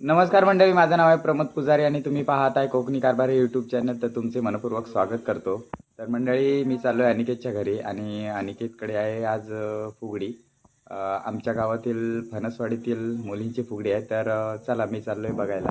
नमस्कार मंडळी माझं नाव आहे प्रमोद पुजारी आणि तुम्ही पाहत आहे कोकणी कारभार हे यूट्यूब चॅनल तर तुमचे मनपूर्वक स्वागत करतो. तर मंडळी मी चाललो आहे अनिकेतच्या घरी आणि अनिकेतकडे आहे आज फुगडी. आमच्या गावातील फणसवाडीतील मुलींची फुगडी आहे. तर चला मी चाललो आहे बघायला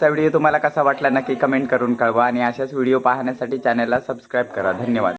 आजचा व्हिडिओ तुम्हाला कसा वाटला नक्की कमेंट करून कळवा आणि अशाच व्हिडिओ पाहण्यासाठी चॅनलला सबस्क्राईब करा. धन्यवाद.